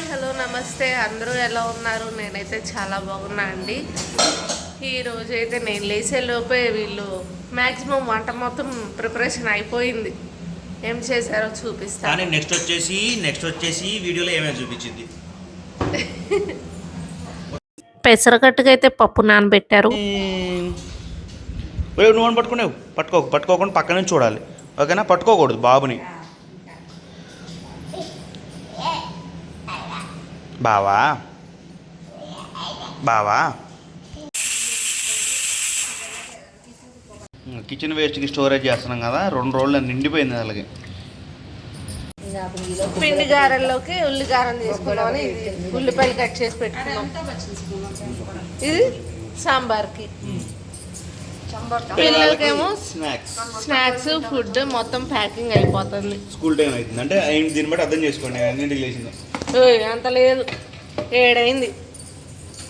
Hi hello నమస్తే. అందరూ ఎలా ఉన్నారు? నేనైతే చాలా బాగున్నా అండి. ఈ రోజు అయితే నేను లోపే వీళ్ళు మ్యాక్సిమం వంట మొత్తం ప్రిపరేషన్ అయిపోయింది. ఏం చేశారో చూపిస్తాను కానీ నెక్స్ట్ వచ్చేసి నెక్స్ట్ వచ్చేసి వీడియోలో ఏమేమి చూపించింది? పెసరగట్టుగా అయితే పప్పు నానబెట్టారు. ఒరేయ్, నువ్వు అని పట్టుకునేవు. పట్టుకోకు. పట్టుకోకుండా పక్క నుంచి చూడాలి. ఓకేనా? పట్టుకోకూడదు బాబుని. బావా? బావా? కిచెన్ వేస్ట్కి స్టోరేజ్ చేస్తున్నాం కదా రెండు రోజులు నిండిపోయింది అలాగే పిండి గారెల్లోకి ఉల్లిగారం తీసుకున్నామని ఇది ఉల్లిపాయలు కట్ చేసి పెట్టుకున్నాం. ఇది సాంబార్కి. పిల్లలకేమో స్నాక్స్ స్నాక్స్ ఫుడ్ మొత్తం ప్యాకింగ్ అయిపోతుంది. స్కూల్ టైం అవుతుంది అంటే దీన్ని బట్టి అర్థం చేసుకోండి అన్నింటికి లేచింది. అంత లేదు. ఏడైంది.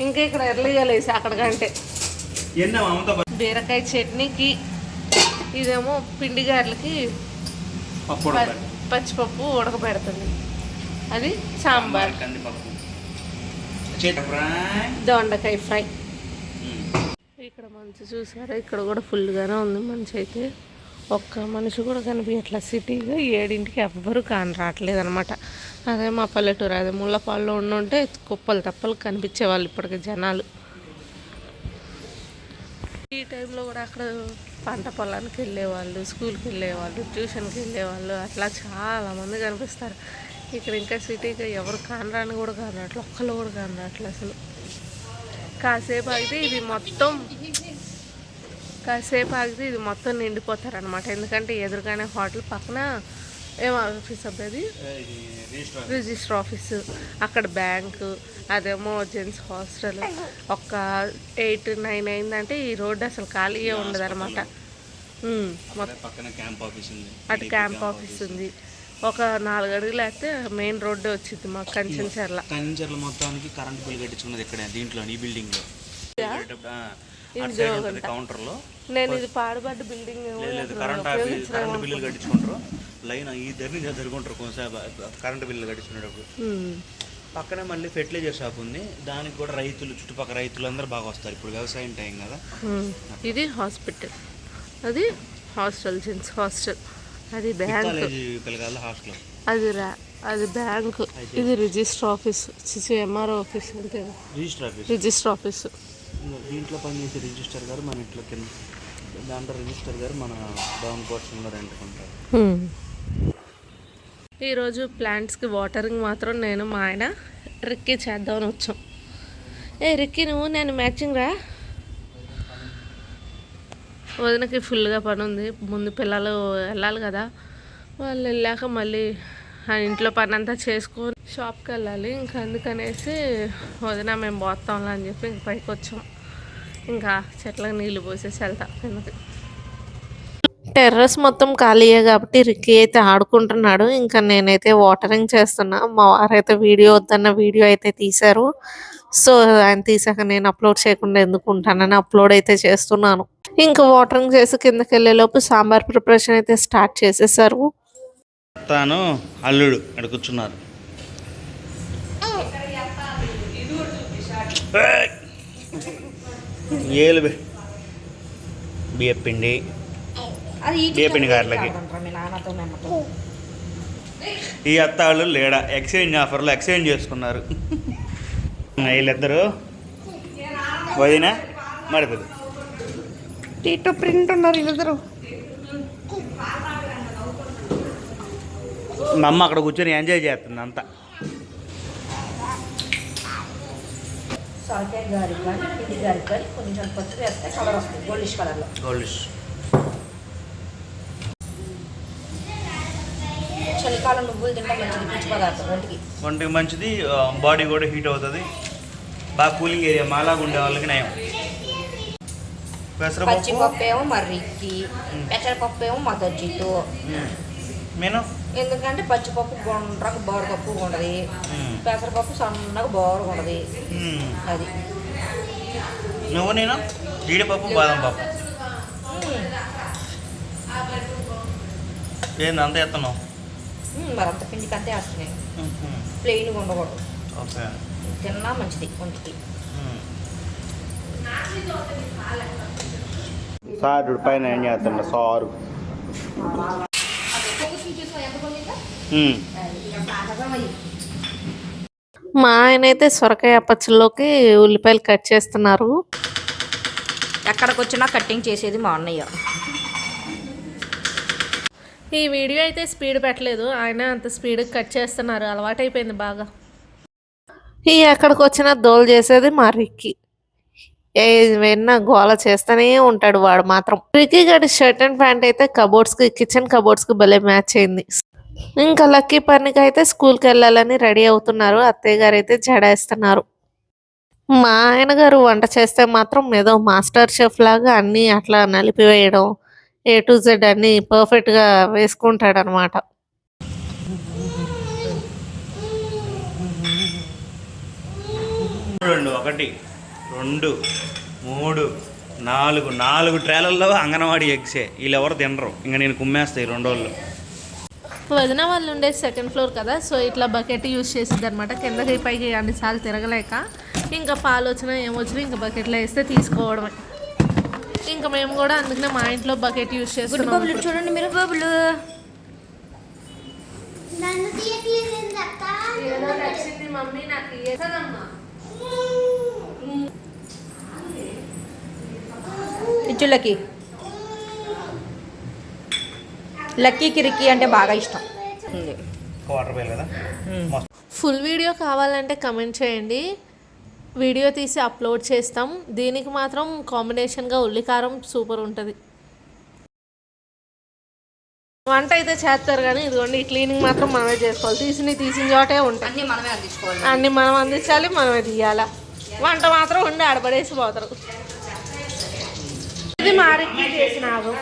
ఇంకా ఇక్కడ ఎర్లీగా లేసి అక్కడికంటే. బీరకాయ చట్నీకి ఇదేమో పిండి గారెలకి. పచ్చిపప్పు ఉడకబెడుతుంది. అది సాంబార్. దొండకాయ ఫ్రై. ఇక్కడ మంచి చూసారా? ఇక్కడ కూడా ఫుల్గానే ఉంది మంచి అయితే. ఒక్క మనిషి కూడా కనిపించట్లా. సిటీగా ఏడింటికి ఎవ్వరు కాని రావట్లేదు అనమాట అదే మా పల్లెటూరు అదే ముళ్ళపాల్లో ఉండుంటే కుప్పలు తప్పలు కనిపించేవాళ్ళు ఇప్పటికి జనాలు. ఈ టైంలో కూడా అక్కడ పంట పొలానికి వెళ్ళేవాళ్ళు స్కూల్కి వెళ్ళేవాళ్ళు ట్యూషన్కి వెళ్ళేవాళ్ళు అట్లా చాలా మంది కనిపిస్తారు. ఇక్కడ ఇంకా సిటీగా ఎవరు కానరాని కూడా కానట్లు ఒక్కళ్ళు కూడా కానట్లు అసలు. కాసేపు ఆగితే ఇది మొత్తం కాసేపు ఆగితే ఇది మొత్తం నిండిపోతారు అనమాట ఎందుకంటే ఎదురుగానే హోటల్ పక్కన ఏం ఆఫీస్ అబ్బేది రిజిస్టర్ ఆఫీసు. అక్కడ బ్యాంకు అదేమో జెంట్స్ హాస్టల్. ఒక ఎయిట్ నైన్ అయిందంటే ఈ రోడ్డు అసలు ఖాళీయే ఉండదు అనమాట అటు క్యాంప్ ఆఫీస్ ఉంది. ఒక నాలుగు అడుగులు వేస్తే మెయిన్ రోడ్డు వచ్చింది మాకు కంచెంచర్ల కంచర్ల మొత్తానికి కరెంట్ బిల్ కట్టించుకున్నది ఇక్కడ దీంట్లో ఈ బిల్డింగ్లో కౌంటర్లో నేను ఇది పాడుబడ్డ బిల్డింగ్ కరెంట్ బిల్లులు కట్టించుకుంటారు. లైన్ ఈ నుంచి జరుగుంటారు కొంచెంసేపు కరెంట్ బిల్లులు కట్టించుకునేటప్పుడు. పక్కనే మళ్ళీ ఫెర్టిలైజర్ షాప్ ఉంది. దానికి కూడా రైతులు చుట్టుపక్కల రైతులు అందరూ బాగా వస్తారు. ఇప్పుడు వ్యవసాయం టైం కదా. ఇది హాస్పిటల్. అది హాస్టల్ జెంట్స్ హాస్టల్. అది బ్యాంక్. హాస్టల్. అది రా అది బ్యాంక్. ఇది register office. CC MRO office అంతే. Register office. Register office. దీంట్లో పనిచేసే రిజిస్టర్ గారు మన ఇంట్లో కింద దాంట్లో రిజిస్టర్ గారు మన డౌన్ పోర్షన్లో రెంట్కుంటారు ఈరోజు ప్లాంట్స్కి వాటరింగ్ మాత్రం నేను మా ఆయన రిక్కీ చేద్దామని వచ్చాం. ఏ రిక్కీ నువ్వు నేను మ్యాచింగ్ రా. వదినకి ఫుల్గా పని ఉంది. ముందు పిల్లలు వెళ్ళాలి కదా. వాళ్ళు వెళ్ళాక మళ్ళీ ఆ ఇంట్లో పని అంతా చేసుకొని షాప్కి వెళ్ళాలి. ఇంకా అందుకనేసి వదిన మేము పోతాంలా అని చెప్పి ఇంక పైకి వచ్చాం. ఇంకా చెట్లకు నీళ్ళు పోసేసి వెళ్తాం. కిందకి టెర్రస్ మొత్తం ఖాళీయే కాబట్టి రిక్కీ అయితే ఆడుకుంటున్నాడు ఇంకా నేనైతే వాటరింగ్ చేస్తున్నా మా వారైతే వీడియో వద్దన్న వీడియో అయితే తీశారు సో ఆయన తీసాక నేను అప్లోడ్ చేయకుండా ఎందుకు ఉంటానని అప్లోడ్ అయితే చేస్తున్నాను ఇంకా వాటరింగ్ చేసి కిందకి వెళ్ళేలోపు సాంబార్ ప్రిపరేషన్ అయితే స్టార్ట్ చేసేసారు తాను అల్లుడు అక్కడ కూర్చున్నారు ఏలు బియ్యపిండి బియ్యపిండి గారెలకి? ఈ అత్తాళ్ళు లేడా? ఎక్స్చేంజ్ ఆఫర్లో ఎక్స్చేంజ్ చేసుకున్నారు. వీళ్ళిద్దరు? వదిన మరిపోదు. టీటో ప్రింట్ ఉన్నారు వీళ్ళిద్దరు. మా అమ్మ అక్కడ కూర్చొని ఎంజాయ్ చేస్తుంది అంతా. సొరకాయ కానీ కొంచెం పసుపు వేస్తే కలర్ వస్తుంది గోల్డిష్ కలర్లో గోల్డ్ చలికాలం నువ్వులు తింటే మంచిది పీచు పదార్థం ఒంటికి. ఒంటికి మంచిది బాడీ కూడా హీట్ అవుతుంది. బాగా కూలింగ్ ఏరియా మాలాగా ఉండే వాళ్ళకి నయం. పచ్చిపప్పు ఏమో మర్రికి పెసరపప్పు ఏమో మదర్జీతో నేను ఎందుకంటే పచ్చిపప్పు గుండ్రకు బోర పప్పు ఉండదు పెసరపప్పు సన్నగా బోరగా ఉండదు అది. నువ్వు నేను? జీడిపప్పు బాదం పప్పు. ఏంది అంత ఎత్తను ఉమ్, మరి అంత పిండికి అంతే వేస్తున్నాయి ప్లెయిన్గా ఉండకూడదు ఓకే తిన్నా మంచిది ఒంటికి సారు పైన ఏం చేస్తుండ సారు మా ఆయన అయితే సొరకాయ పచ్చళ్ళలోకి ఉల్లిపాయలు కట్ చేస్తున్నారు. ఎక్కడికి వచ్చినా కట్టింగ్ చేసేది మా అన్నయ్య. ఈ వీడియో అయితే స్పీడ్ పెట్టలేదు. ఆయన అంత స్పీడ్ కట్ చేస్తున్నారు. అలవాటైపోయింది బాగా. ఈ ఎక్కడికి వచ్చినా దోలు చేసేది మా రిక్కి. ఏ విన్నా గోల చేస్తూనే ఉంటాడు వాడు మాత్రం. రిక్కీ గడి షర్ట్ అండ్ ప్యాంట్ అయితే కబోర్డ్స్కి కిచెన్ కబోర్డ్స్కి భలే మ్యాచ్ అయింది. ఇంకా లక్కీ పనికి అయితే స్కూల్కి వెళ్ళాలని రెడీ అవుతున్నారు. అత్తయ్య గారు అయితే జడేస్తున్నారు. మా ఆయన గారు వంట చేస్తే మాత్రం ఏదో మాస్టర్ షెఫ్ లాగా అన్నీ అట్లా నలిపివేయడం ఏ టు జెడ్ అన్ని పర్ఫెక్ట్గా వేసుకుంటాడు అనమాట రెండు ఒకటి రెండు మూడు నాలుగు నాలుగు ట్రేలల్లో అంగన్వాడీ ఎగ్సే. వీళ్ళు ఎవరు తినరు. ఇంకా నేను కుమ్మేస్తాయి రెండు రోజులు వదిన వాళ్ళు ఉండే సెకండ్ ఫ్లోర్ కదా సో ఇట్లా బకెట్ యూస్ చేసింది అనమాట కిందకి పైకి అన్నిసార్లు తిరగలేక ఇంకా పాలు వచ్చినా ఏమొచ్చినా ఇంకా బకెట్లో వేస్తే తీసుకోవడమే. ఇంకా మేము కూడా అందుకనే మా ఇంట్లో బకెట్ యూస్ చేస్తున్నాం చూడండి మీరు అక్క మమ్మీ నాకు ఇచ్చులకి లక్కీకి రిక్కీ అంటే బాగా ఇష్టం. ఉంది. వాటర్ పోయాలి కదా? ఫుల్ వీడియో కావాలంటే కమెంట్ చేయండి. వీడియో తీసి అప్లోడ్ చేస్తాం. దీనికి మాత్రం కాంబినేషన్గా ఉల్లికారం సూపర్ ఉంటుంది. వంట అయితే చేస్తారు కానీ ఇదిగోండి ఈ క్లీనింగ్ మాత్రం మనమే చేసుకోవాలి. తీసిన తీసిన చోటే ఉంటాయి. అన్నీ మనమే అందించుకోవాలి. అన్ని మనం అందించాలి మనమే తీయాలా. వంట మాత్రం ఉండి ఆడబడేసి పోతారు. ఇది మారికి చేసిన ఆగం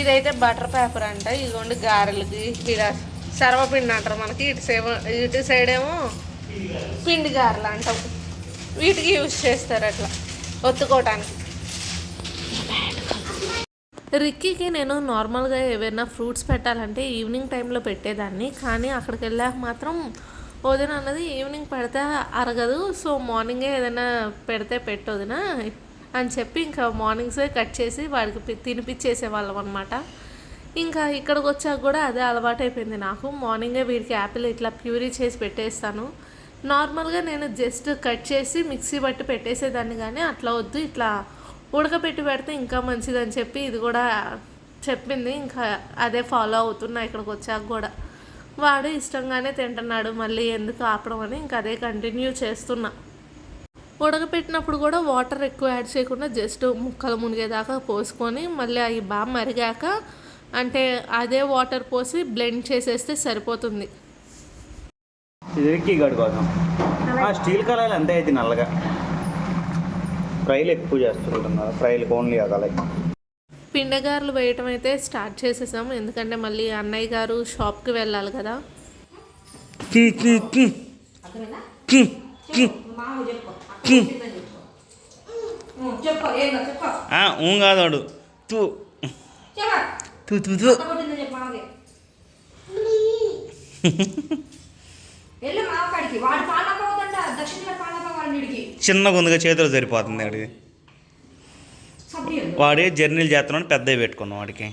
ఇదైతే బటర్ పేపర్ అంట. ఇదిగోండి గారెలకి ఇక్కడ సర్వపిండి అంటారు మనకి. ఇటు సేవ ఇటు సైడ్ ఏమో పిండి గారెలు అంటావు. వీటికి యూజ్ చేస్తారు అట్లా ఒత్తుకోవటానికి. రిక్కీకి నేను నార్మల్గా ఏవైనా ఫ్రూట్స్ పెట్టాలంటే ఈవినింగ్ టైంలో పెట్టేదాన్ని కానీ అక్కడికి వెళ్ళాక మాత్రం వదిన అన్నది ఈవినింగ్ పెడితే అరగదు సో మార్నింగే ఏదైనా పెడితే పెట్టొదినా అని చెప్పి ఇంకా మార్నింగ్సే కట్ చేసి వాడికి పి- తినిపించేసేవాళ్ళం అనమాట ఇంకా ఇక్కడికి వచ్చాక కూడా అదే అలవాటు అయిపోయింది నాకు. మార్నింగే వీడికి యాపిల్ ఇట్లా ప్యూరీ చేసి పెట్టేస్తాను. నార్మల్గా నేను జస్ట్ కట్ చేసి మిక్సీ బట్టి పెట్టేసేదాన్ని కానీ అట్లా వద్దు ఇట్లా ఉడకబెట్టి పెడితే ఇంకా మంచిదని చెప్పి ఇది కూడా చెప్పింది. ఇంకా అదే ఫాలో అవుతున్నా ఇక్కడికి వచ్చాక కూడా. వాడు ఇష్టంగానే తింటున్నాడు మళ్ళీ ఎందుకు ఆపడం అని ఇంకా అదే కంటిన్యూ చేస్తున్నా. ఉడకపెట్టినప్పుడు కూడా వాటర్ ఎక్కువ యాడ్ చేయకుండా జస్ట్ ముక్కలు మునిగేదాకా పోసుకొని మళ్ళీ అవి బాగా మరిగాక అంటే అదే వాటర్ పోసి బ్లెండ్ చేసేస్తే సరిపోతుంది. ఇది ఎక్కి గడి కోసం. ఆ స్టీల్ కళాయిలు అంతే అయితే నల్లగా. ఫ్రైలు ఎక్కువ చేస్తుంటున్నారు. ఫ్రైలు ఓన్లీ ఆ కళాయి పిండగారులు వేయటం అయితే స్టార్ట్ చేసేసాం. ఎందుకంటే మళ్ళీ అన్నయ్య గారు షాప్కి వెళ్ళాలి కదా. చెప్పు ఏందో చెప్పు. ఊ కాదు తూ. తూ తూ వాడు పాలక అవుతుంట దక్షిణ పాలక చిన్నగా ఉందిగా చేతిలో సరిపోతుంది వాడికి సభ్యులు. వాడే జర్నీలు చేస్తున్నాడు పెద్దవి పెట్టుకున్నాం వాడికి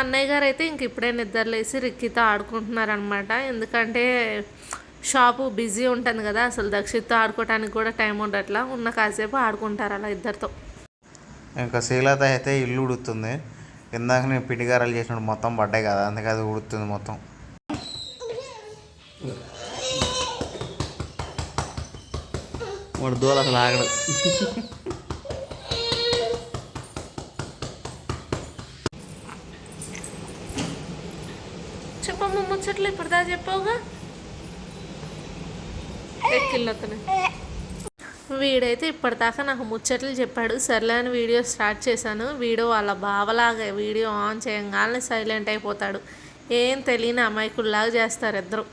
అన్నయ్య గారు అయితే ఇంక ఇప్పుడే నిద్రలేసి రిక్కితో ఆడుకుంటున్నారనమాట ఎందుకంటే షాపు బిజీ ఉంటుంది కదా అసలు దక్షిత్తో ఆడుకోవడానికి కూడా టైం ఉండట్లా. ఉన్న కాసేపు ఆడుకుంటారు అలా ఇద్దరితో. ఇంకా శ్రీలత అయితే ఇల్లు ఉడుతుంది. ఇందాక నేను పిండిగారాలు చేసినప్పుడు మొత్తం పడ్డాయి కదా అందుకే అది ఉడుతుంది మొత్తం. వాడు దూల అసలు ఆగడం. చెప్పమ్మ ముచ్చట్లు ఇప్పుడుదా చెప్పావుగా? ఎక్కిళ్ళతనే వీడైతే ఇప్పటిదాకా నాకు ముచ్చట్లు చెప్పాడు. సర్లే అని వీడియో స్టార్ట్ చేశాను. వీడు వాళ్ళ బావలాగా వీడియో ఆన్ చేయగానే సైలెంట్ అయిపోతాడు. ఏం తెలియని అమాయకుల్లాగా చేస్తారు ఇద్దరు.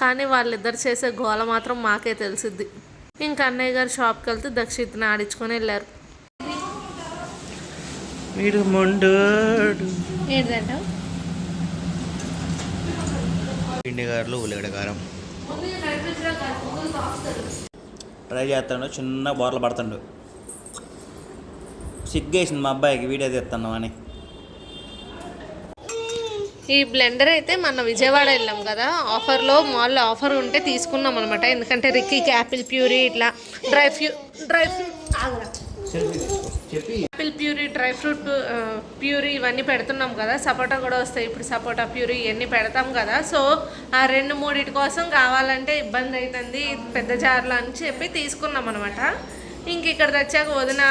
కానీ వాళ్ళిద్దరు చేసే గోల మాత్రం మాకే తెలిసిద్ది. ఇంకా అన్నయ్య గారు షాప్కి వెళ్తే దక్షిత్ని ఆడించుకొని వెళ్ళారు. వీడు మొండోడు. పిండి గారెలు ఉల్లిగడ్డ కారం ట్రై చేస్తాడు చిన్న బోర్లు పడుతుండు. సిగ్గేసింది మా అబ్బాయికి వీడియో తీస్తున్నాం అని. ఈ బ్లెండర్ అయితే మన విజయవాడ వెళ్ళాం కదా. ఆఫర్లో మాల్లో ఆఫర్ ఉంటే తీసుకున్నాం అనమాట ఎందుకంటే రిక్కీకి యాపిల్ ప్యూరీ ఇట్లా dry few dry fruit apple puree dry fruit puree ఇవన్నీ పెడుతున్నాం కదా. సపోటా కూడా వస్తాయి. ఇప్పుడు సపోటా ప్యూరీ ఇవన్నీ పెడతాం కదా. సో ఆ రెండు మూడిటి కోసం కావాలంటే ఇబ్బంది అవుతుంది పెద్ద జార్లు అని చెప్పి తీసుకున్నాం అనమాట ఇంక ఇక్కడ తెచ్చాక వదిన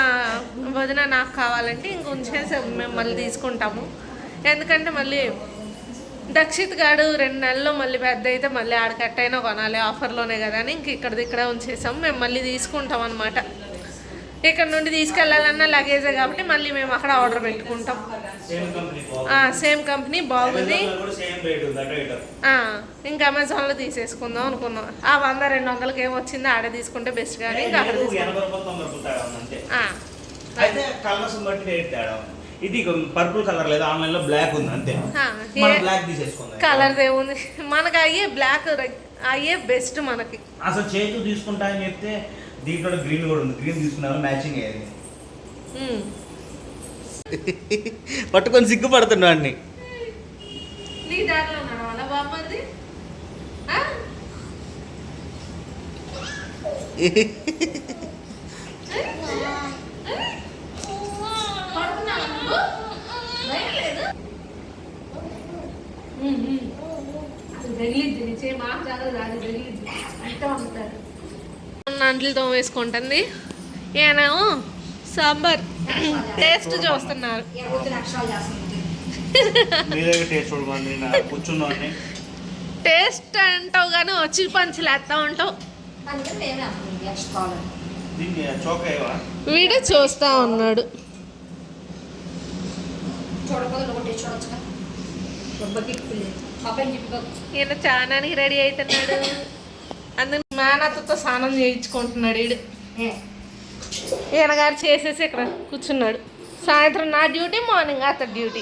వదిన నాకు కావాలంటే ఇంక ఉంచేసి మేము మళ్ళీ తీసుకుంటాము. ఎందుకంటే మళ్ళీ దక్షిత్ గాడు రెండు నెలల్లో మళ్ళీ పెద్ద అయితే మళ్ళీ ఆడ కట్టైనా కొనాలి ఆఫర్లోనే కదా అని ఇంక ఇక్కడది ఇక్కడ ఉంచేసాం. మేము మళ్ళీ తీసుకుంటాం అనమాట ఇక్కడ నుండి తీసుకెళ్ళాలన్న లగేజే కాబట్టి మళ్ళీ మేము అక్కడ ఆర్డర్ పెట్టుకుంటాం. సేమ్ కంపెనీ బాగుంది. ఇంకా అమెజాన్లో తీసేసుకుందాం అనుకున్నాం. ఆ వంద రెండు వందలకి ఏం వచ్చిందో ఆడ తీసుకుంటే బెస్ట్ కానీ ఇంకా అక్కడ ఇది పర్పుల్ కలర్ లేదు ఆన్లైన్లో బ్లాక్ ఉంది అంతే. మన బ్లాక్ తీసేసుకుందాం. కలర్ ఏముంది మనకి అయ్యే బ్లాక్ అయ్యే బెస్ట్ మనకి. అసలు చేతు తీసుకుంటా అని చెప్తే దీంట్లో గ్రీన్ కూడా ఉంది. గ్రీన్ తీసుకున్నాను మ్యాచింగ్ అయ్యేది. పట్టుకొని సిగ్గుపడుతున్నా అన్ని. నీ దారిలో వాళ్ళ బామ్మది ఆ? పడుకున్నావా నువ్వు? భయం లేదు? ఉమ్, ఉమ్. అది తగిలిద్ది నీ చేయి మాకు తగలదు అది తగిలిద్ది అంతా ఉంటారు అంట్లతో వేసుకుంటుంది. ఏనేమో సాంబార్. టేస్ట్ చూస్తున్నారు. టేస్ట్ అంటావు కానీ వచ్చి పంచులేస్తా ఉంటావు. వీడు చూస్తా ఉన్నాడు. ఒకటి దెబ్బకి ఈయన చానానికి రెడీ అవుతున్నాడు అందుకు మేనత్తతో స్నానం చేయించుకుంటున్నాడు వీడు ఈయన గారు చేసేసి ఇక్కడ కూర్చున్నాడు. సాయంత్రం నా డ్యూటీ మార్నింగ్ అతని డ్యూటీ.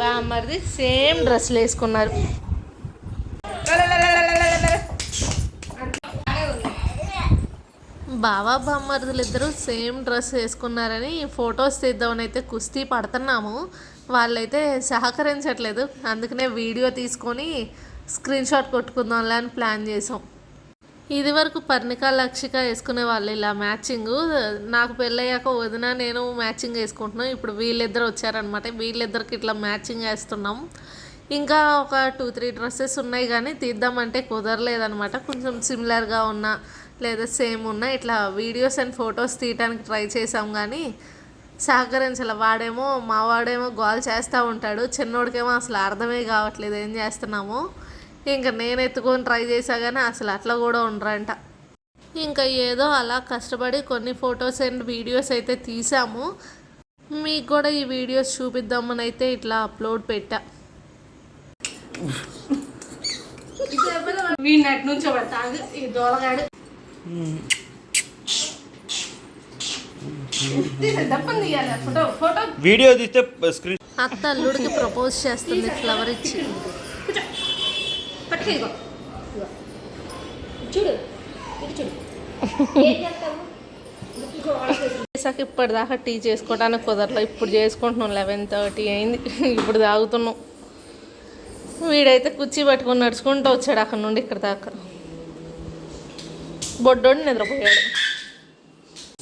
బామ్మరిది సేమ్ డ్రెస్సులు వేసుకున్నారు. బావా బామ్మర్దులిద్దరూ సేమ్ డ్రెస్ వేసుకున్నారని ఫొటోస్ తీద్దామని అయితే కుస్తీ పడుతున్నాము. వాళ్ళైతే సహకరించట్లేదు. అందుకనే వీడియో తీసుకొని స్క్రీన్ షాట్ కొట్టుకుందాంలే అని ప్లాన్ చేసాం. ఇది వరకు పర్ణిక లక్షిక వేసుకునే వాళ్ళు ఇలా మ్యాచింగ్. నాకు పెళ్ళయ్యాక వదిన నేను మ్యాచింగ్ వేసుకుంటున్నాం. ఇప్పుడు వీళ్ళిద్దరు వచ్చారనమాట వీళ్ళిద్దరికి ఇట్లా మ్యాచింగ్ వేస్తున్నాం. ఇంకా ఒక టూ త్రీ డ్రెస్సెస్ ఉన్నాయి కానీ తీద్దామంటే కుదరలేదనమాట కొంచెం సిమిలర్గా ఉన్న లేదా సేమ్ ఉన్న ఇట్లా వీడియోస్ అండ్ ఫొటోస్ తీయడానికి ట్రై చేసాం కానీ సహకరించాల. వాడేమో మా వాడేమో గోల్ చేస్తూ ఉంటాడు. చిన్నోడికేమో అసలు అర్థమే కావట్లేదు ఏం చేస్తున్నామో. ఇంకా నేను ఎత్తుకొని ట్రై చేసా కానీ అసలు అట్లా కూడా ఉండరంట. ఇంకా ఏదో అలా కష్టపడి కొన్ని ఫొటోస్ అండ్ వీడియోస్ అయితే తీసాము మీకు కూడా ఈ వీడియోస్ చూపిద్దామని అయితే ఇట్లా అప్లోడ్ పెట్టా. వీడినట్టు నుంచో ఈ దోలగాడు. వీడియో తీస్తే స్క్రీన్ అత్త అల్లుడికి ప్రపోజ్ చేస్తుంది ఫ్లవర్ ఇచ్చి. చూడు చేసాక ఇప్పటిదాకా టీ చేసుకోవడానికి కుదరలే. ఇప్పుడు చేసుకుంటున్నాం లెవెన్ థర్టీ అయింది. ఇప్పుడు తాగుతున్నాం. వీడైతే కుర్చీ పట్టుకొని నడుచుకుంటూ వచ్చాడు అక్కడ నుండి ఇక్కడ దాకా. బొడ్డోడు నిద్రపోయాడు.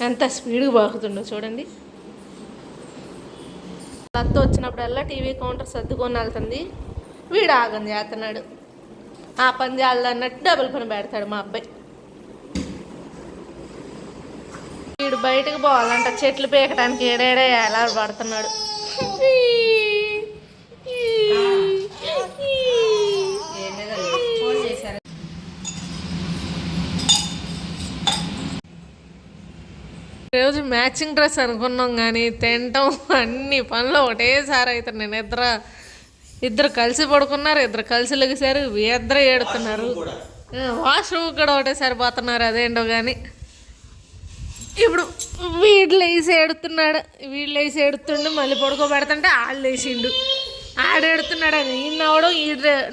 ఎంత స్పీడ్గా బాగుతుండో చూడండి. అత్త వచ్చినప్పుడల్లా టీవీ కౌంటర్ సర్దుకొని వెళ్తుంది. వీడు ఆగం చేస్తున్నాడు ఆ పని చేయాలన్నట్టు డబుల్ పని పెడతాడు మా అబ్బాయి. వీడు బయటకు పోవాలంట చెట్లు పీకడానికి ఏడేడే ఎలా పడుతున్నాడు ఏం లేదండి ఫోన్ చేశారు రోజు మ్యాచింగ్ డ్రెస్ అనుకున్నాం కానీ తినటం అన్ని పనులు ఒకటేసారి అవుతున్నాయి. నిద్ర ఇద్దరు కలిసి పడుకున్నారు ఇద్దరు కలిసి లెగిసారు ఇద్దరు ఏడుతున్నారు. వాష్రూమ్ కూడా. ఒకటేసారి పోతున్నారు అదేంటో కానీ. ఇప్పుడు వీళ్ళు వేసి ఏడుతున్నాడు వీళ్ళు వేసి ఏడుతుండు మళ్ళీ పడుకోబెడుతుంటే వాళ్ళు వేసిండు ఆడెడుతున్నాడని ఈ నవ్వడం ఈ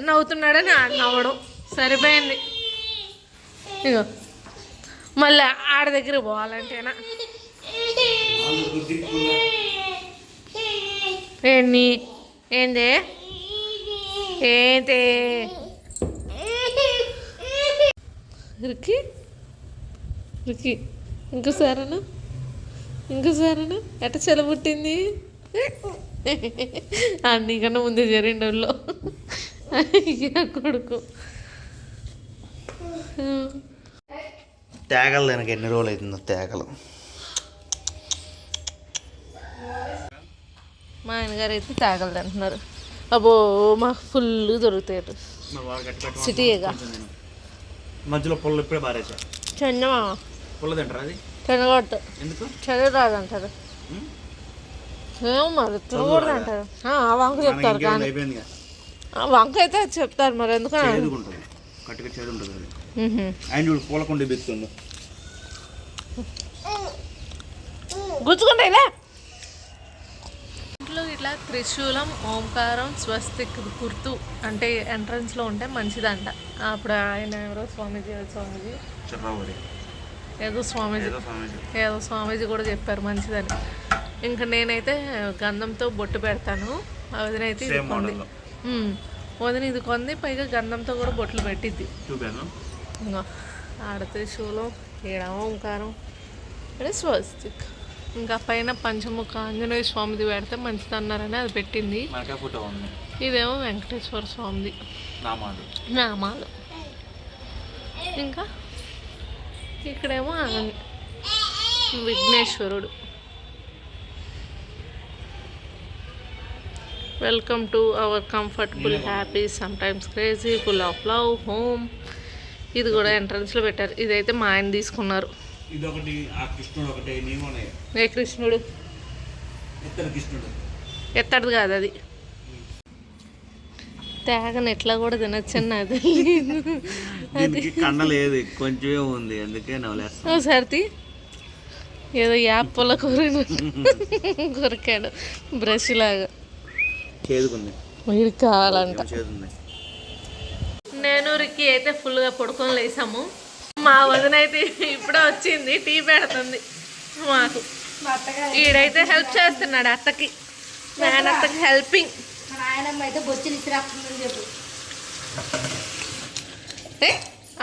నవ్వుతున్నాడని ఆడ నవ్వడం. సరిపోయింది. ఇగో మళ్ళీ ఆడ దగ్గర పోవాలంటేనా? ఏంటి ఏంది? ఏంటి రికి రికి ఇంకోసారనా ఇంకోసారనా ఎట్ట చెల పుట్టింది? నీకన్నా ముందే జరిగిండోళ్ళు వాళ్ళు కొడుకు. తేగలు దానికి ఎన్ని రోజులు అవుతుందో తేగలు. మా ఆయనగారు అయితే తాగలదు అంటున్నారు అబ్బో మాకు ఫుల్ దొరుకుతాయి సిటీగా మధ్యలో పుల్ల ఇప్పుడే బారేసా చందమా పుల్ల తింటారా అది? ఎందుకు? అంటారు. ఏమో మరి అంటారు. వంక చెప్తారు కానీ. వంక అయితే చెప్తారు మరి ఎందుకని? కట్టుగా చేదు ఉంటుంది. ఆయన చూడు పూలకుండా బెత్తుందో గుచ్చుకుంటాయిలే ఇంట్లో త్రిశూలం ఓంకారం స్వస్తిక్ గుర్తు అంటే ఎంట్రన్స్లో ఉంటే మంచిదంట. అప్పుడు ఆయన ఎవరో? స్వామీజీ స్వామీజీ. ఏదో స్వామీజీ. ఏదో స్వామీజీ. కూడా చెప్పారు మంచిదని. ఇంకా నేనైతే గంధంతో బొట్టు పెడతాను. ఆ వదిన అయితే ఇది కొంది. వదిన ఇది కొంది పైగా గంధంతో కూడా బొట్లు పెట్టిద్ది. ఆడ త్రిశూలం ఈడ ఓంకారం ఇక్కడ స్వస్తిక్. ఇంకా పైన పంచముఖ ఆంజనేయ స్వామిది పెడితే మంచిది అన్నారని అది పెట్టింది. మనకే ఫోటో ఉంది. ఇదేమో వెంకటేశ్వర స్వామిది. నామాలు. నామాలు. ఇంకా ఇక్కడేమో విఘ్నేశ్వరుడు. Welcome to our comfortable happy sometimes crazy full of love home ఇది కూడా ఎంట్రన్స్లో పెట్టారు. ఇదైతే మా ఆయన తీసుకున్నారు. ఇదొకటి ఆ కృష్ణుడు ఒకటి నీమోనే ఏ కృష్ణుడు? ఇద్దరు కృష్ణుడు. ఎత్తడిది కాదు అది. తేగని ఎట్లా కూడా తినొచ్చని నాకు తెలియదు దీనికి కండ లేదు కొంచెమే ఉంది అందుకే నవ్వులేస్తా. సర్ది ఏదో యాప్పల కూర కొరికాడు బ్రష్ లాగా. చేదుకుంది. వీడికి కావాలంట. నేను రికి అయితే ఫుల్గా పడుకొని లేసాము. మా వదిన అయితే ఇప్పుడే వచ్చింది టీ పెడుతుంది మాకు. ఈడైతే హెల్ప్ చేస్తున్నాడు అత్తకి మేనత్తకి హెల్పింగ్.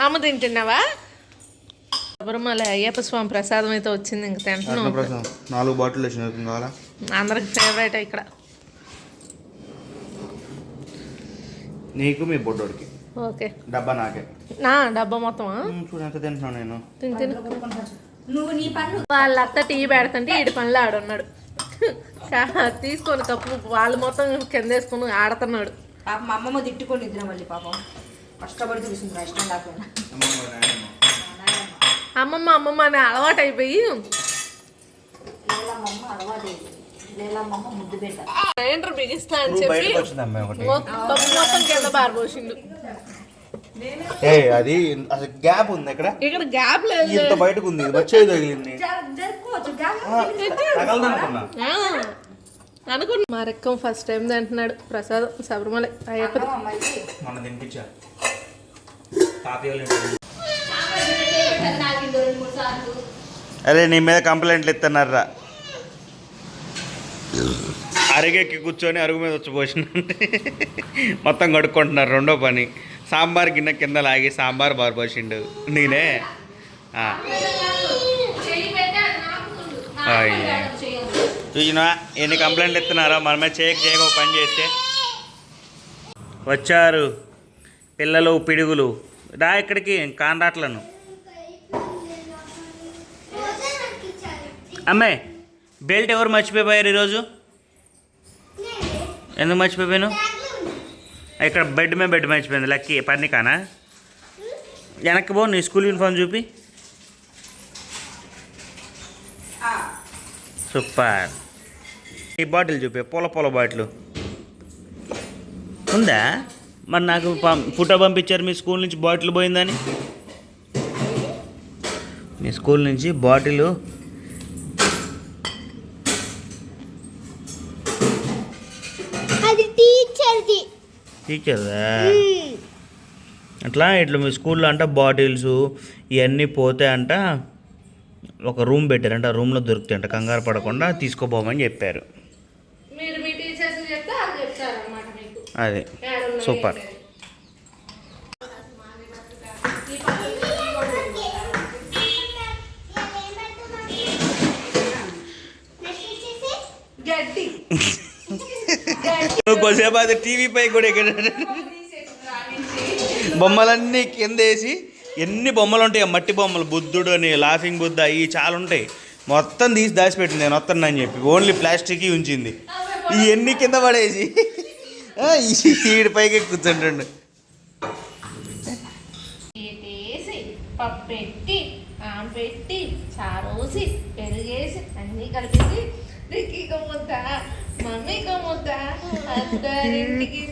అమ్మ తింటున్నావా? శబరిమల అయ్యప్ప స్వామి ప్రసాదం అయితే వచ్చింది ఇంక తింటున్నాం. నాలుగు బాటిల్ కావాలా? అందరికి ఫేవరెట్ ఇక్కడ. నీకు మీ బొడ్డోడికి. ఓకే. డబ్బా నాకే. నా డబ్బా మొత్తమా? చూడు ఎంత తింటున్నాను నేను. తిని తిని. నువ్వు నీ పనులు వాళ్ళ అత్త టీ పెడుతుంటే ఈడి పనులు ఆడున్నాడు తీసుకొని కప్పు వాళ్ళు మొత్తం కింద వేసుకొని ఆడుతున్నాడు. పాపం మా అమ్మమ్మ తిట్టుకొని ఇద్దరు మళ్ళీ పాపం. కష్టపడి చూసింది ఇష్టం లేకపోయినా. అమ్మమ్మ అమ్మమ్మ అనే అలవాటు అయిపోయి అలవాటు లేలమ్మమ్మ బిగిస్తా అని చెప్పి మొత్తం మొత్తం కింద ఏ అది అసలు గ్యాప్ ఉంది ఇక్కడ ఇక్కడ గ్యాప్ లేదు. ఇంత బయటకు ఉంది వచ్చేది తగిలింది. అనుకున్నా. మా రెక్కం ఫస్ట్ టైం తింటున్నాడు. ప్రసాదం శబరిమల అయ్యప్పది. మొన్న తినిపించా. అరే నీ మీద కంప్లైంట్లు ఇస్తున్నారా అరిగెక్కి కూర్చొని అరుగు మీద వచ్చి పోసినంటే మొత్తం కడుక్కుంటున్నారు రెండో పని. సాంబార్ గిన్నె కింద లాగి సాంబార్ బారు పోసిండు నేనే? చూసినా ఎన్ని కంప్లైంట్లు ఇస్తున్నారో మనమే చేయక చేయక ఒక పని చేస్తే. వచ్చారు పిల్లలు పిడుగులు. రా ఇక్కడికి కాండ్రాట్లను అమ్మే. బెల్ట్ ఎవరు మర్చిపోయారు ఈరోజు? ఎందుకు మర్చిపోయాను ఇక్కడ బెడ్ మీద బెడ్ మర్చిపోయింది లక్కీ. పర్ణికానా? వెనక్కి పో నీ స్కూల్ యూనిఫామ్ చూపి. సూపర్. ఈ బాటిల్ చూపి పూల పూల బాటిల్. ఉందా? మరి నాకు ఫోటో పంపించారు మీ స్కూల్ నుంచి బాటిల్ పోయిందని? మీ స్కూల్ నుంచి బాటిల్ టీచర్దా అట్లా ఇట్లా మీ స్కూల్లో అంట బాటిల్స్ ఇవన్నీ పోతే అంట ఒక రూమ్ పెట్టారంట ఆ రూమ్లో దొరుకుతాయంట. కంగారు పడకుండా తీసుకోపోమని చెప్పారు. అది సూపర్. కొద్దిసేపు అది టీవీపై కూడా ఎక్కడ బొమ్మలన్నీ కింద వేసి ఎన్ని బొమ్మలు ఉంటాయి మట్టి బొమ్మలు బుద్ధుడు అని లాఫింగ్ బుద్ధ ఇవి చాలా ఉంటాయి. మొత్తం తీసి దాచిపెట్టింది నేను వస్తాను అని చెప్పి. ఓన్లీ ప్లాస్టిక్ ఉంచింది. ఇవన్నీ కింద పడేసి. ఈడి పైకి కూర్చుంటుండు. పప్పు పెట్టి పెట్టి చారోసి పెరిగేసి అన్నీ కలిపేసి రిక్కి మమ్మీ ముద్ద అత్తారింటికి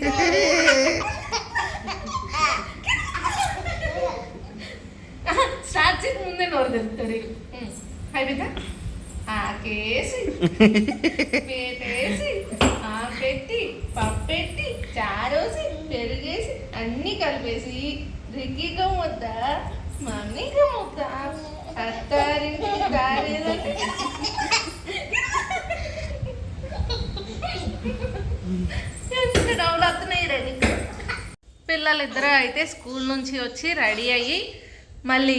స్టార్ట్ చేసి ముందే నోరు తెలుస్తుంది అయిపోయిందా ఆకేసి పెట్టేసి ఆ పెట్టి పప్పు పెట్టి చారోసి పెరిగేసి అన్నీ కలిపేసి రిక్కిగా ముద్ద మమ్మీగా ముద్ద అత్తారింటికి దారేదంటే ఎంత డౌలు వస్తున్నాయి రే నీకు పిల్లలిద్దరూ అయితే స్కూల్ నుంచి వచ్చి రెడీ అయ్యి మళ్ళీ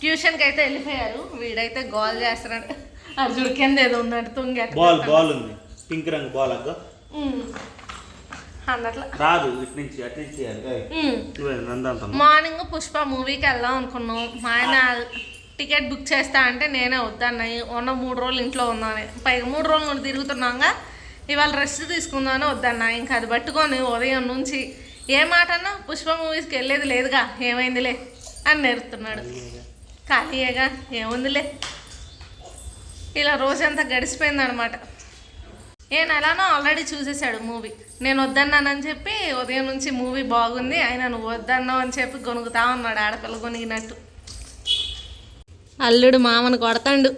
ట్యూషన్కి అయితే వెళ్ళిపోయారు. వీడైతే గోల్ చేస్తున్నాడు. అర్జుడు కింద ఏదో ఉన్నట్టు తుంగి బాల్ బాల్ ఉంది. పింక్ రంగు బాల్. అన్నట్ల. రాదు ఇటు నుంచి అటు నుంచి నందంతం మార్నింగ్ పుష్ప మూవీకి వెళ్దాం అనుకున్నాం. మా ఆయన టికెట్ బుక్ చేస్తా అంటే నేనే వద్దన్నాయి ఉన్న మూడు రోజులు ఇంట్లో ఉన్నాను. పైగా మూడు రోజులు తిరుగుతున్నాగా. ఇవాళ రెస్ట్ తీసుకుందామని వద్దన్నా. ఇంకా అది పట్టుకొని ఉదయం నుంచి ఏ మాట అన్నా పుష్ప మూవీస్కి వెళ్ళేది లేదుగా ఏమైందిలే అని నేర్పుతున్నాడు. ఖాళీయేగా ఏముందిలే. ఇలా రోజంతా గడిచిపోయింది అనమాట నేను ఎలానో ఆల్రెడీ చూసేసాడు మూవీ. నేను వద్దన్నానని చెప్పి ఉదయం నుంచి మూవీ బాగుంది ఆయన నువ్వు వద్దన్నావు అని చెప్పి గొనుగుతా ఉన్నాడు ఆడపిల్ల గొనిగినట్టు. అల్లుడు మామను కొడతాడు.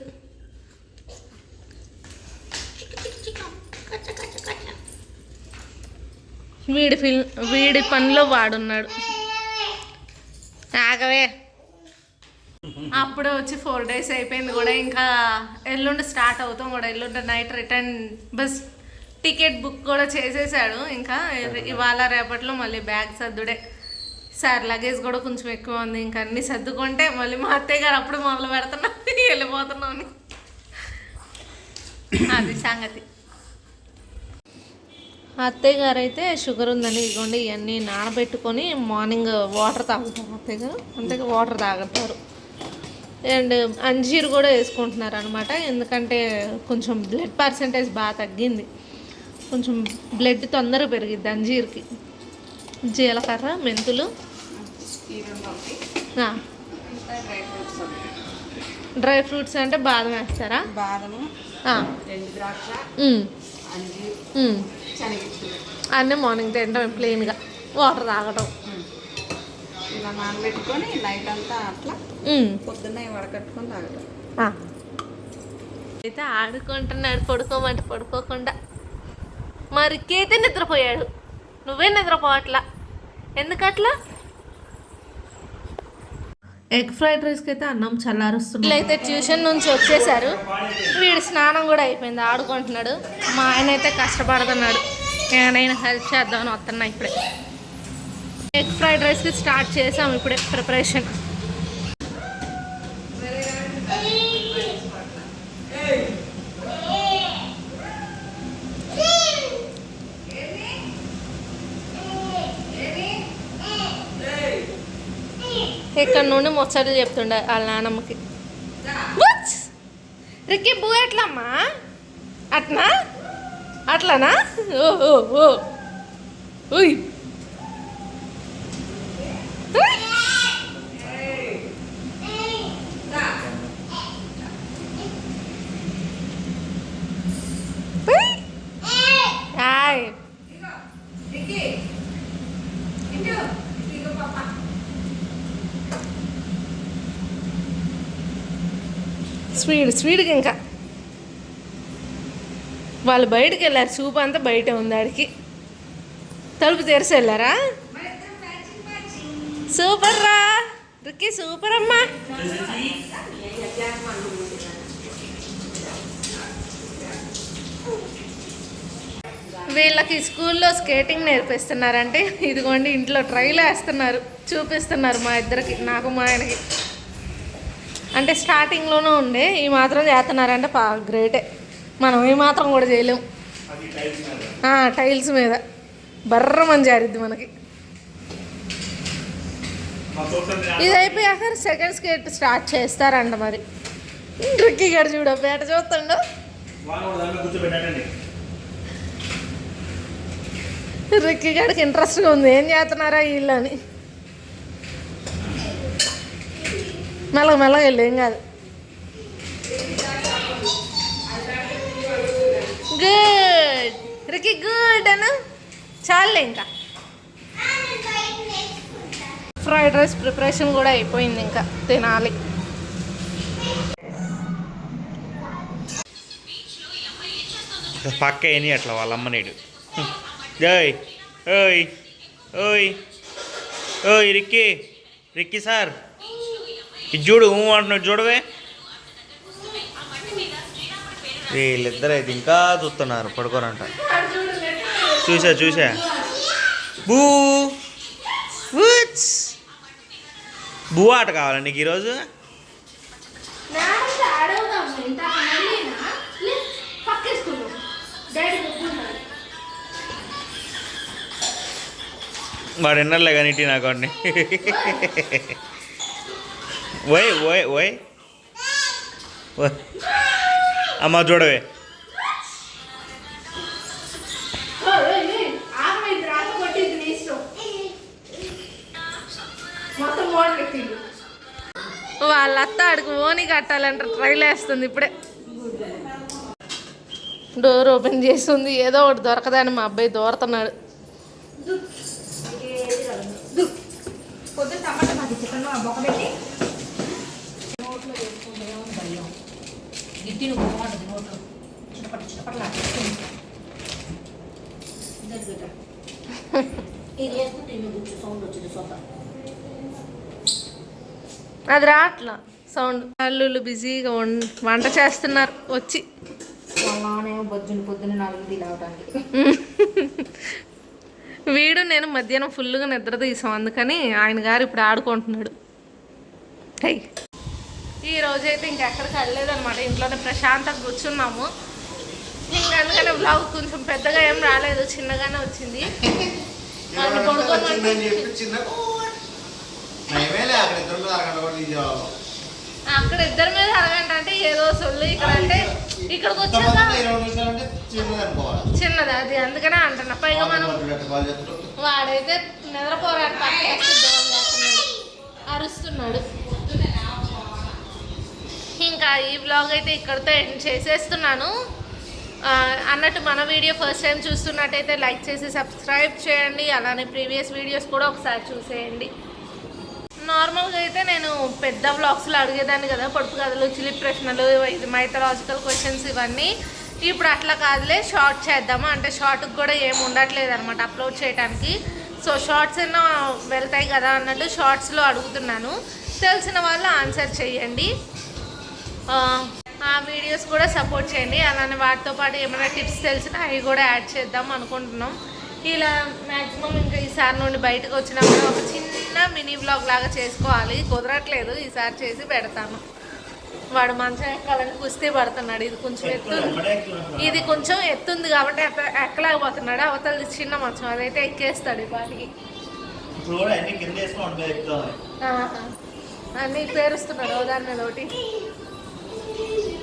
వీడి ఫిల్ వీడి పనిలో వాడున్నాడు. ఆగవే. అప్పుడే వచ్చి ఫోర్ డేస్ అయిపోయింది కూడా. ఇంకా ఎల్లుండి స్టార్ట్ అవుతాం కూడా. ఎల్లుండి night return bus ticket book కూడా చేసేసాడు. ఇంకా ఇవాళ రేపట్లో మళ్ళీ బ్యాగ్ సర్దుడే. సార్ లగేజ్ కూడా కొంచెం ఎక్కువ ఉంది. ఇంకా అన్ని సర్దుకుంటే మళ్ళీ మా అత్తయ్య గారు అప్పుడు మొదలు పెడుతున్నాం వెళ్ళిపోతున్నాం. అని. అది సంగతి. అత్తయ్య గారు అయితే షుగర్ ఉందని ఇదిగోండి ఇవన్నీ నానబెట్టుకొని మార్నింగ్ వాటర్ తాగుతారు అత్తయ్య గారు అంతే వాటర్ తాగుతారు అండ్ అంజీర్ కూడా వేసుకుంటున్నారు అనమాట ఎందుకంటే కొంచెం బ్లడ్ పర్సంటేజ్ బాగా తగ్గింది. కొంచెం బ్లడ్ తొందరగా పెరిగిద్ది అంజీర్కి. జీలకర్ర మెంతులు. డ్రై ఫ్రూట్స్ అంటే బాదం వేస్తారా? బాదము అన్నీ మార్నింగ్ తింటాం ప్లెయిన్గా. వాటర్ తాగటం. ఇలా నానబెట్టుకొని నైట్ అంతా అట్లా. పొద్దున్నే వడకట్టుకొని తాగటం ఆ. అయితే ఆడుకుంటున్నాడు పడుకోమంటే పడుకోకుండా. మరి కేతే నిద్రపోయాడు. నువ్వే నిద్రపోవట్లా. ఎందుకట్లా? ఎగ్ ఫ్రైడ్ రైస్కి అయితే అన్నం చల్లారుస్తుంది. అయితే ట్యూషన్ నుంచి వచ్చేసారు. వీడు స్నానం కూడా అయిపోయింది ఆడుకుంటున్నాడు. మా ఆయన అయితే కష్టపడుతున్నాడు. నేను హెల్ప్ చేద్దామని వస్తున్నా ఇప్పుడే. ఎగ్ ఫ్రైడ్ రైస్కి స్టార్ట్ చేసాం ఇప్పుడే ప్రిపరేషన్ ఇక్కడ నుండి ముచ్చట్లు చెప్తుండే వాళ్ళ నానమ్మకి. రిక్కి బూ ఎట్లమ్మా? అట్నా? అట్లానా? ఓ ఓ ఓ. ఉయ్. ఉయ్. హాయ్ స్పీడ్ స్పీడ్గా ఇంకా. వాళ్ళు బయటకు వెళ్ళారు. చూపు అంతా బయట ఉంది ఆడికి. తలుపు తెరిచి వెళ్ళారా? సూపర్ రా. రుక్కి సూపర్ అమ్మా. వీళ్ళకి స్కూల్లో స్కేటింగ్ నేర్పిస్తున్నారంటే ఇదిగోండి ఇంట్లో ట్రైల్ వేస్తున్నారు. చూపిస్తున్నారు మా ఇద్దరికి నాకు మా ఆయనకి. అంటే స్టార్టింగ్లోనూ ఉండే ఈ మాత్రం చేస్తున్నారంటే పా గ్రేటే మనం ఈ మాత్రం కూడా చేయలేం. ఆ, టైల్స్ మీద. బర్రమని జారిద్ది మనకి. ఇది అయిపోయాక సెకండ్ స్కేట్ స్టార్ట్ చేస్తారంట మరి. రిక్కీ గారు చూడ పేట చూస్తుండో. రిక్కీ గారికి ఇంట్రెస్ట్గా ఉంది. ఏం చేస్తున్నారా వీళ్ళు అని మెలగ మెల్లగా వెళ్ళు ఏం కాదు. గుడ్ రికి గుడ్ అను చాలే ఇంకా. ఫ్రైడ్ రైస్ ప్రిపరేషన్ కూడా అయిపోయింది ఇంకా తినాలి. పక్క ఏని అట్లా వాళ్ళ అమ్మ నేడు. ఓయ్ ఓయ్ ఓయ్ ఓయ్ రిక్కీ రిక్కీ సార్. ఇది చూడు ఊ అంటున్నాడు చూడవే. వీళ్ళిద్దరు అయితే ఇంకా చూస్తున్నారు పడుకోరంట చూసా చూసా. బూ. బూ ఆట కావాలా నీకు ఈరోజు? వాడు ఎన్నర్లే కానీ నాకు వాడిని ఓయ్ ఓయ్ ఓయ్. అమ్మ చూడవే వాళ్ళ అత్త ఆడికి ఓని కట్టాలంటే ట్రైల్ వేస్తుంది ఇప్పుడే. డోర్ ఓపెన్ చేస్తుంది ఏదో ఒకటి దొరకదని మా అబ్బాయి దూరతున్నాడు. పొద్దున్న టమాటా మాకు చికెన్ బొక్క పెట్టి. నోట్లో వేసుకుంటే భయం? గిట్టి నువ్వు బాగుంటుంది నోట్లో చిన్నపట్టు చిన్నపట్ల ఇది వేసుకుంటే ఇవి కూర్చో సౌండ్ వచ్చింది సోఫా. అది రాట్లా సౌండ్. అల్లుళ్ళు బిజీగా వం- వంట చేస్తున్నారు వచ్చి. వాళ్ళనేమో బొజ్జుని పొద్దున్న నాలుగు రావడానికి వీడు నేను మధ్యాహ్నం ఫుల్గా నిద్ర తీసాం అందుకని ఆయన గారు ఇప్పుడు ఆడుకుంటున్నాడు. హై ఈ రోజైతే ఇంకెక్కడికి వెళ్ళలేదన్నమాట. ఇంట్లోనే ప్రశాంతంగా కూర్చున్నాము. ఇంకా అందుకని బ్లాగ్ కొంచెం పెద్దగా ఏం రాలేదు చిన్నగానే వచ్చింది. అక్కడ ఇద్దరి మీద అరగంట అంటే ఏదో సొల్లు ఇక్కడ అంటే ఇక్కడికి వచ్చాక చిన్నది అది అందుకనే అంటున్నా. పైగా మనం వాడైతే నిద్రపోరాడు అరుస్తున్నాడు. ఇంకా ఈ బ్లాగ్ అయితే ఇక్కడితో ఎండ్ చేసేస్తున్నాను. అన్నట్టు మన వీడియో ఫస్ట్ టైం చూస్తున్నట్టయితే లైక్ చేసి సబ్స్క్రైబ్ చేయండి. అలానే ప్రీవియస్ వీడియోస్ కూడా ఒకసారి చూసేయండి. నార్మల్గా అయితే నేను పెద్ద వ్లాగ్స్లో అడిగేదాన్ని కదా పొడుపు కథలు చిలి ప్రశ్నలు ఇది మైథలాజికల్ క్వశ్చన్స్ ఇవన్నీ. ఇప్పుడు అట్లా కాదులే షార్ట్ చేద్దాము. అంటే షార్ట్కి కూడా ఏం ఉండట్లేదు అనమాట అప్లోడ్ చేయడానికి సో షార్ట్స్ అయినా వెళ్తాయి కదా అన్నట్టు షార్ట్స్లో అడుగుతున్నాను. తెలిసిన వాళ్ళు ఆన్సర్ చేయండి. ఆ, వీడియోస్ కూడా సపోర్ట్ చేయండి. అలానే వాటితో పాటు ఏమైనా టిప్స్ తెలిసినా అవి కూడా యాడ్ చేద్దాం అనుకుంటున్నాం. ఇలా మ్యాక్సిమం ఇంకా ఈసారి నుండి బయటకు వచ్చినప్పుడు ఒక చిన్న మినీ వ్లాగ్ లాగా చేసుకోవాలి. కుదరట్లేదు. ఈసారి చేసి పెడతాను. వాడు మంచం ఎక్కాలని కుస్తీ పడుతున్నాడు. ఇది కొంచెం ఎత్తు ఇది కొంచెం ఎత్తుంది కాబట్టి ఎక్క- ఎక్కలేకపోతున్నాడు. అవతల చిన్న మంచం. అదైతే ఎక్కేస్తాడు కూడా అన్ని పేరుస్తున్నాడు దాని మీద ఒకటి Thank you.